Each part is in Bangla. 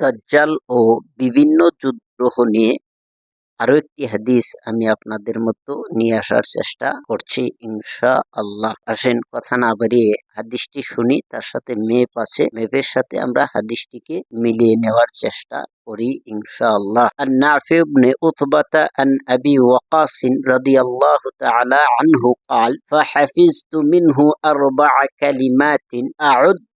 দাজ্জাল ও বিভিন্ন যুদ্ধগ্রহ নিয়ে আরো একটি হাদিস আমি আপনাদের মতো নিয়ে আসার চেষ্টা করছি ইনশা আল্লাহ আসেন কথা না বাড়িয়ে হাদিসটি শুনি তার সাথে মেপ আছে মেপের সাথে আমরা হাদিসটিকে মিলিয়ে নেওয়ার চেষ্টা করি ইনশা আল্লাহ عن نافع بن عتبة عن أبي وقاص رضي الله تعالى عنه قال فحفظت منه أربع كلمات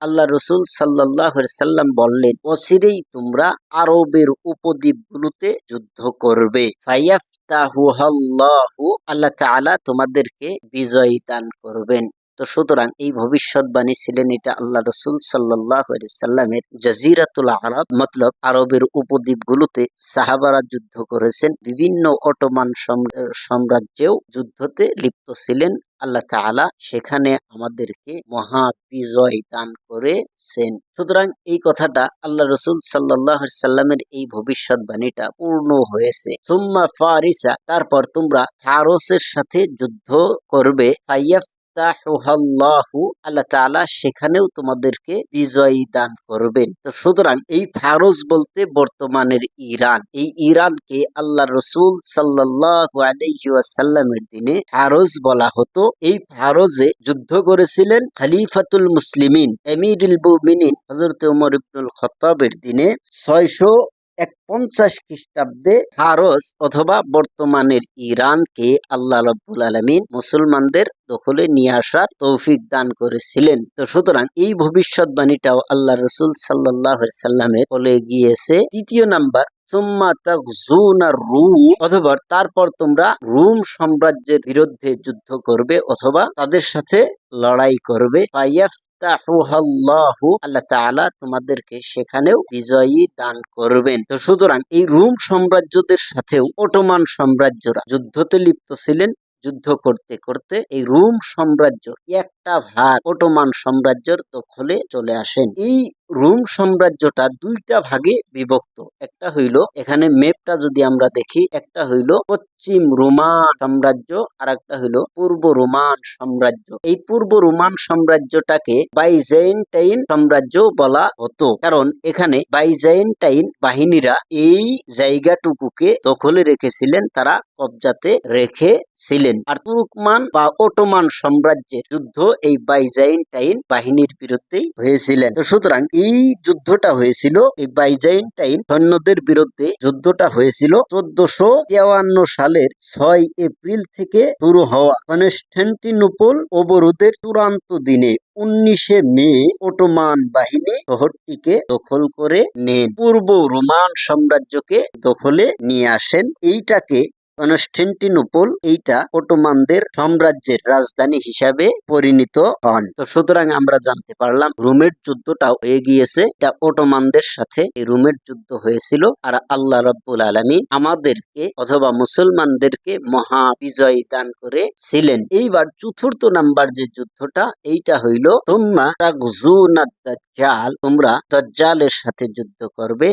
আল্লাহ রসুল সাল্লাম বললেন, অচিরেই তোমরা আরবের উপদ্বীপগুলোতে যুদ্ধ করবে। আল্লাহ তোমাদেরকে বিজয় দান করবেন। তো সুতরাং এই ভবিষ্যৎবাণী ছিলেন এটা আল্লাহ রসুল সাল্লাহ সাল্লামের জাজিরাতুল আরব, মতলব আরবের উপদ্বীপগুলোতে সাহাবারা যুদ্ধ করেছেন। বিভিন্ন অটোমান সাম্রাজ্যেও যুদ্ধতে লিপ্ত ছিলেন। আল্লাহ তালা সেখানে আমাদেরকে মহা বিজয় দান করেছেন। সুতরাং এই কথাটা আল্লাহ রসুল সাল্লাহ সাল্লামের এই ভবিষ্যৎবাণীটা পূর্ণ হয়েছে। ফারিসা, তারপর তোমরা ফারসের সাথে যুদ্ধ করবে। ফাইয়াফ আল্লাহ তাআলা সেখানেও তোমাদেরকে বিজয়ী দান করবেন। তো সুতরাং এই ফারজ বলতে বর্তমানের ইরান। এই ইরানকে আল্লাহ রসুল ওয়াসাল্লামের দিনে ফারজ বলা হতো। এই ফারজে যুদ্ধ করেছিলেন খলিফাতুল মুসলিমিন এমিরুল মুমিনিন, হযরত ওমর ইবনুল খত্তাবের দিনে ছয়শো এক পঞ্চাশ খ্রিস্টাব্দে ফারস অথবা বর্তমানের ইরানকে আল্লাহ রব্বুল আলমিন মুসলমানদের দখলে নিয়ে আসার তৌফিক দান করেছিলেন। তো সুতরাং এই ভবিষ্যৎবাণীটাও আল্লাহ রসুল সাল্লাহ সাল্লামের বলে গিয়েছে। তৃতীয় নাম্বার অথবা তারপর তোমরা রুম সাম্রাজ্যের বিরুদ্ধে যুদ্ধ করবে অথবা তাদের সাথে লড়াই করবে। আল্লাহ তোমাদেরকে সেখানেও বিজয়ী দান করবেন। তো সুতরাং এই রুম সাম্রাজ্যদের সাথেও অটোমান সাম্রাজ্যরা যুদ্ধতে লিপ্ত ছিলেন। যুদ্ধ করতে করতে এই রুম সাম্রাজ্য একটা ভাগ অটোমান সাম্রাজ্যের দখলে চলে আসেন। এই রুম সাম্রাজ্যটা দুইটা ভাগে বিভক্ত। একটা হইল, এখানে মেপটা যদি আমরা দেখি, একটা হইল পশ্চিম রোমান সাম্রাজ্য আর একটা হইল পূর্ব রোমান সাম্রাজ্য। এই পূর্ব রোমান সাম্রাজ্যটাকে বাইজেন্টাইন সাম্রাজ্য বলা হতো। কারণ এখানে বাইজেন্টাইন বাহিনীরা এই জায়গাটুকুকে দখলে রেখেছিলেন, তারা কবজাতে রেখেছিলেন। আর তুর্কমান বা ওটোমান সাম্রাজ্যের যুদ্ধ এই বাইজাইন্টাইন বাহিনীর বিরুদ্ধেই হয়েছিলেন। তো সুতরাং এই যুদ্ধটা হয়েছিল, এই বাইজাইন্টাইন সৈন্যদের বিরুদ্ধে যুদ্ধটা হয়েছিল চোদ্দশো তেয়ান্ন সালের ছয় এপ্রিল থেকে শুরু হওয়া কনস্ট্যান্টিনোপল অবরোধের চূড়ান্ত দিনে উনিশে মে ওটোমান বাহিনী শহরটিকে দখল করে নেন। পূর্ব রোমান সাম্রাজ্যকে দখলে নিয়ে আসেন। এইটাকে কনস্টেন্টিনোপল এইটা অটোমানদের সাম্রাজ্যের রাজধানী হিসাবে পরিণত হন। তো সুতরাং আমরা জানতে পারলাম রোমের যুদ্ধটাও হয়ে গিয়েছে এটা অটোমানদের সাথে এই রোমের যুদ্ধ হয়েছিল আর আল্লাহ রব্বুল আলমী আমাদেরকে অথবা মুসলমানদেরকে মহা বিজয় দান করেছিলেন। এইবার চতুর্থ নাম্বার যে যুদ্ধটা, এইটা হইল তোমরা তোমরা দজ্জালের সাথে যুদ্ধ করবে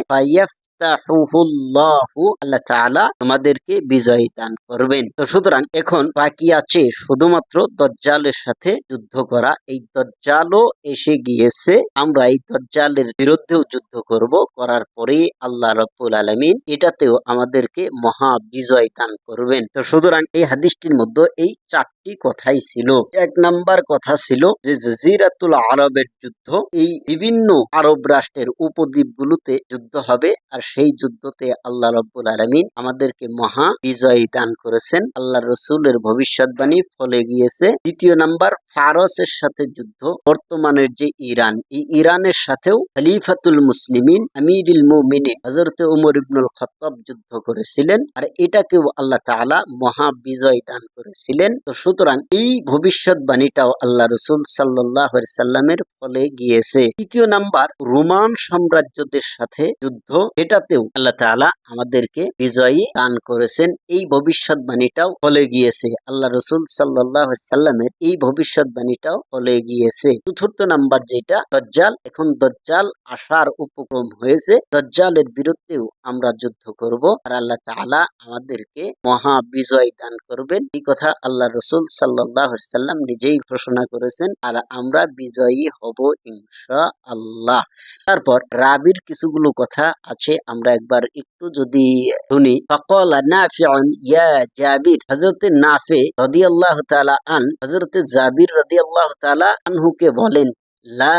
তোমাদেরকে বিজয় দান করবেন। তো সুতরাং এখন বাকি আছে শুধুমাত্র দজ্জালের সাথে যুদ্ধ করা। এই দজ্জালও এসে গিয়েছে। আমরা এই দজ্জালের বিরুদ্ধেও যুদ্ধ করব। করার পরে আল্লাহ রব্বুল আলমিন এটাতেও আমাদেরকে মহা বিজয় দান করবেন। তো সুতরাং এই হাদিসটির মধ্যে এই চারটি কথাই ছিল। এক নাম্বার কথা ছিল যে জাজিরাতুল আরবের যুদ্ধ, এই বিভিন্ন আরব রাষ্ট্রের উপদ্বীপগুলোতে যুদ্ধ হবে। আর সেই যুদ্ধতে আল্লাহ রব্বুল আলমিন আমাদেরকে মহা বিজয় দান করেছেন। আল্লাহ রসুলের ভবিষ্যৎবাণী ফলে গিয়েছে। দ্বিতীয় নাম্বার, ফারসের সাথে যুদ্ধ। বর্তমানের যে ইরান, এই ইরানের সাথেও খলিফাতুল মুসলিমিন আমিরুল মুমিনিন হজরত উমর ইবনুল খত্তাব যুদ্ধ করেছিলেন আর এটাকেও আল্লাহ তাআলা মহা বিজয় দান করেছিলেন। তো সুতরাং এই ভবিষ্যৎবাণীটাও আল্লাহ রসুল সাল্লাহ সাল্লামের ফলে গিয়েছে। তৃতীয় নাম্বার, রোমান সাম্রাজ্যদের সাথে যুদ্ধ এটা সেটাতেও আল্লাহ তালা আমাদেরকে বিজয়ী দান করেছেন। এই ভবিষ্যৎবাণীটাও হলে গিয়েছে। আল্লাহ রসুল সাল্লাহ সাল্লামের এই ভবিষ্যৎবাণীটাও হলে গিয়েছে। চতুর্থ নাম্বার যেটা, দজ্জাল, এখন দজ্জাল আসার উপক্রম হয়েছে। দজ্জালের বিরুদ্ধেও আমরা যুদ্ধ করব। আর আল্লাহ তাআলা আমাদেরকে মহা বিজয় দান করবেন। এই কথা আল্লাহ রসুল সাল্লাম নিজেই ঘোষণা করেছেন। আর আমরা বিজয়ী হব ইনশা আল্লাহ তারপর রাবির কিছুগুলো কথা আছে, আমরা একবার একটু যদি শুনি। ফকল নাফিউন ইয়া জাবির। হযরতে নাফে রাদিয়াল্লাহু তাআলা আন, হযরতে জাবির রাদিয়াল্লাহু তাআলা আনহুকে বলেন লা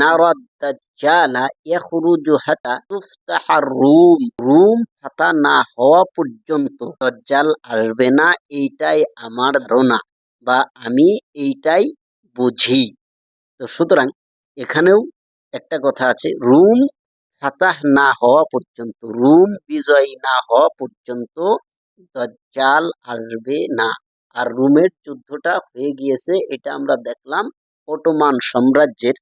নারাদ দাজ্জালা ইয়াখরুজু হাতা তুফতাহার রুম রুম ফাতা না হওয়া পর্যন্ত দজ্জাল আসবে না, এইটাই আমার ধারণা বা আমি এইটাই বুঝি। তো সুতরাং এখানেও একটা কথা আছে, রুম ফাতাহ না হওয়া পর্যন্ত, রুম বিজয়ী না হওয়া পর্যন্ত দজ্জাল আসবে না। আর রুমের যুদ্ধটা হয়ে গিয়েছে, এটা আমরা দেখলাম অটোমান সাম্রাজ্যের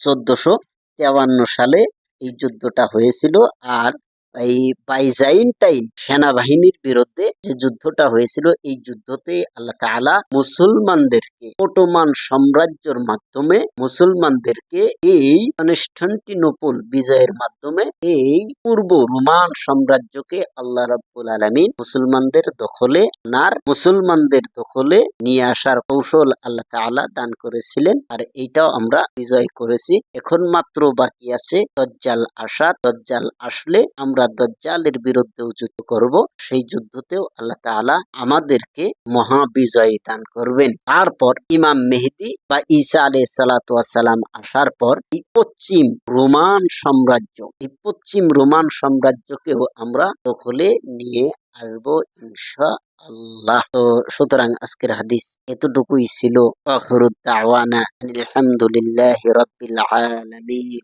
চোদ্দোশো তেয়ান্ন সালে এই যুদ্ধটা হয়েছিল। আর এই বাইজাইন্টাইন সেনাবাহিনীর বিরুদ্ধে যে যুদ্ধটা হয়েছিল, এই যুদ্ধতে আল্লাহ তাআলা মুসলমানদেরকে অটোমান সাম্রাজ্যের মাধ্যমে মুসলমানদেরকে এই কনস্টান্টিনোপল বিজয়ের মাধ্যমে এই পূর্ব রোমান সাম্রাজ্যকে আল্লাহ রাব্বুল আলামিন মুসলমানদের দখলে নার মুসলমানদের দখলে নিয়ে আসার কৌশল আল্লাহ তাআলা দান করেছিলেন। আর এইটাও আমরা বিজয় করেছি। এখন মাত্র বাকি আছে দজ্জাল আসা দজ্জাল আসলে আমরা দজ্জালের বিরুদ্ধেও যুদ্ধ করব, সেই যুদ্ধতেও আল্লাহ তাআলা আমাদেরকে মহা বিজয় দান করবেন। তারপর ইমাম মেহেদি বা ঈসা আলাইহিস সালাতু সালাম আসার পর এই পশ্চিম রোমান সাম্রাজ্য, এই পশ্চিম রোমান সাম্রাজ্যকেও আমরা দখলে নিয়ে আসব ইনশা আল্লাহ সুতরাং আজকের হাদিস এতটুকুই ছিল। আলহামদুলিল্লাহি আলামিন।